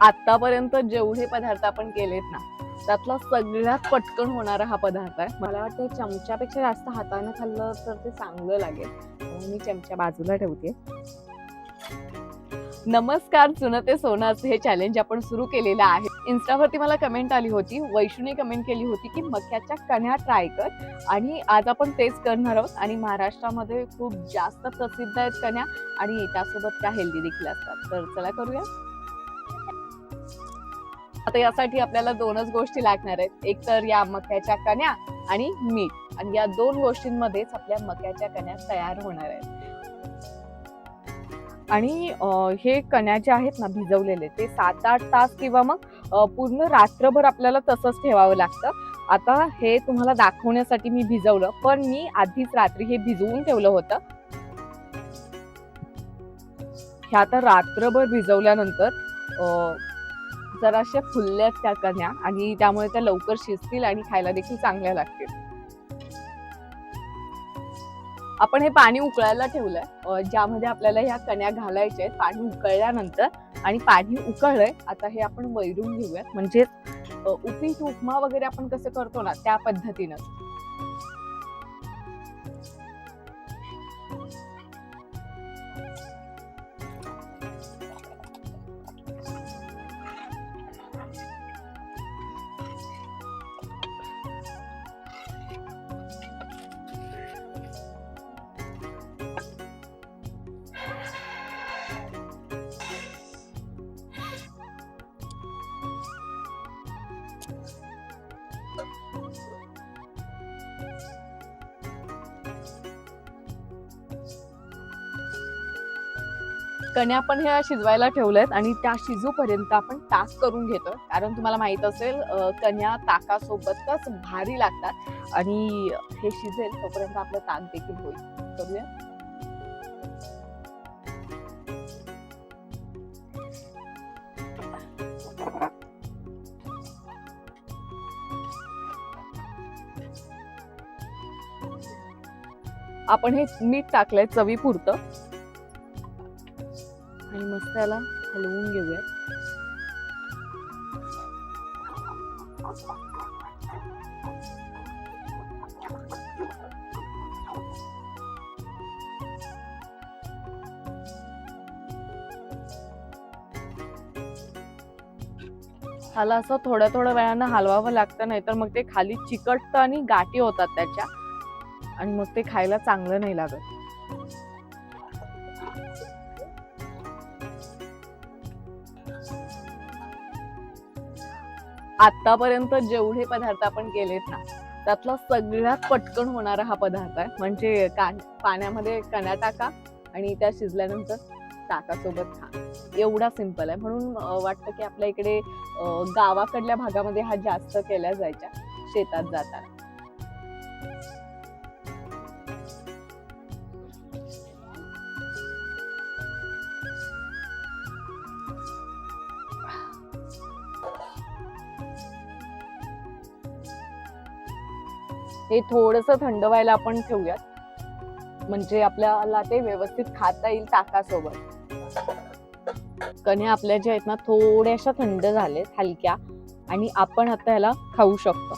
आतापर्यंत जेवढे पदार्थ आपण केलेत ना त्यातला सगळ्यात पटकन होणारा हा पदार्थ आहे. मला वाटतं चमच्यापेक्षा जास्त हाताने खाल्लं तर ते चांगलं लागेल. मी चमचा बाजूला ठेवते. नमस्कार जुनं ते सोनाचं हे चॅलेंज आपण सुरू केलेलं आहे. इन्स्टावरती मला कमेंट आली होती वैष्णूने कमेंट केली होती की मक्याच्या कण्या ट्राय कर. आणि आज आपण तेच करणार आहोत आणि महाराष्ट्रामध्ये खूप जास्त प्रसिद्ध आहेत कण्या आणि त्यासोबत त्या हेल्दी देखील असतात. तर चला करूया. आता यासाठी आपल्याला दोनच गोष्टी लागणार आहेत. एक तर या मक्याच्या कण्या आणि मीठ. आणि या दोन गोष्टींमध्येच आपल्या मक्याच्या कण्या तयार होणार आहेत. आणि हे कण्या जे आहेत ना भिजवलेले ते सात आठ तास किंवा मग पूर्ण रात्रभर आपल्याला तसंच ठेवावं लागतं. आता हे तुम्हाला दाखवण्यासाठी मी भिजवलं पण मी आधीच रात्री हे भिजवून ठेवलं होतं. हे आता रात्रभर भिजवल्यानंतर जराशा फुलल्यात त्या कण्या आणि त्यामुळे त्या लवकर शिजतील आणि खायला देखील चांगल्या लागतील. आपण हे पाणी उकळायला ठेवलंय. ज्यामध्ये आपल्याला ह्या कण्या घालायच्या आहेत पाणी उकळल्यानंतर आणि पाणी उकळलंय आता हे आपण वैरून घेऊयात. म्हणजे अं, उपीट उपमा वगैरे आपण कसं करतो ना त्या पद्धतीनं. कण्या आपण ह्या शिजवायला ठेवल्यात आणि त्या शिजूपर्यंत आपण ताक करून घेतो कारण तुम्हाला माहीत असेल कण्या ताकासोबतच भारी लागतात आणि हे शिजेल तोपर्यंत आपलं ताक देखील होईल. करूया. आपण हे मीठ टाकलंय चवीपुरतं. आणि मस्त याला हलवून घेऊया त्याला असं थोड्या थोड्या वेळानं हलवावं लागतं नाही तर मग ते खाली चिकटतं आणि गाठी होतात त्याच्या. आणि मग ते खायला चांगलं नाही लागत. आतापर्यंत जेवढे पदार्थ आपण केलेत ना त्यातला सगळ्यात पटकन होणारा हा पदार्थ आहे. म्हणजे का पाण्यामध्ये कण्या टाका आणि त्या शिजल्यानंतर ताकासोबत खा. एवढा सिंपल आहे. म्हणून वाटतं की आपल्या इकडे गावाकडल्या भागामध्ये हा जास्त केल्या जायच्या शेतात जाताना. हे थोडस थंड व्हायला आपण ठेवूयात. म्हणजे आपल्याला ते व्यवस्थित खाता येईल ताकासोबत. कण्या आपल्या ज्या आहेत ना थोड्याशा थंड झालेत हलक्या आणि आपण आता ह्याला खाऊ शकतो.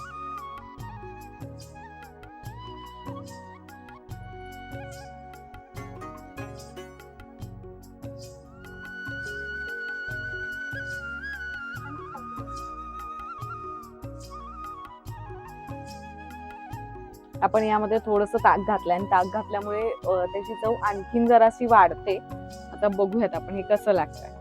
आपण यामध्ये थोडस ताक घातलं आणि ताक घातल्यामुळे त्याची चव आणखीन जराशी वाढते. आता बघूयात आपण हे कसं लागतंय.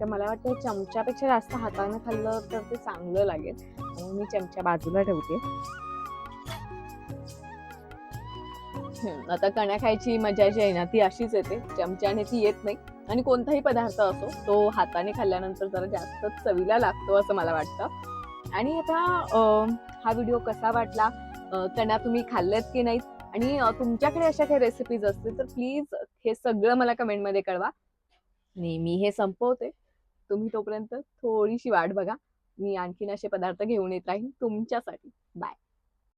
तर मला वाटतं चमच्यापेक्षा जास्त हाताने खाल्लं तर ते चांगलं लागेल. म्हणून मी चमचा बाजूला ठेवते. आता कण्या खायची मजा जी आहे ना ती अशीच येते. चमच्याने ती येत नाही. आणि कोणताही पदार्थ असो तो हाताने खाल्ल्यानंतर जरा जास्त चवीला लागतो असं मला वाटतं. आणि आता हा व्हिडिओ कसा वाटला? त्यांना तुम्ही खाल्लेत की नाहीत? आणि तुमच्याकडे अशा काही रेसिपीज असतील तर प्लीज हे सगळं मला कमेंटमध्ये कळवा. आणि मी हे संपवते. तुम्ही तोपर्यंत थोडीशी वाट बघा. मी आणखीन असे पदार्थ घेऊन येत राहीन तुमच्यासाठी. बाय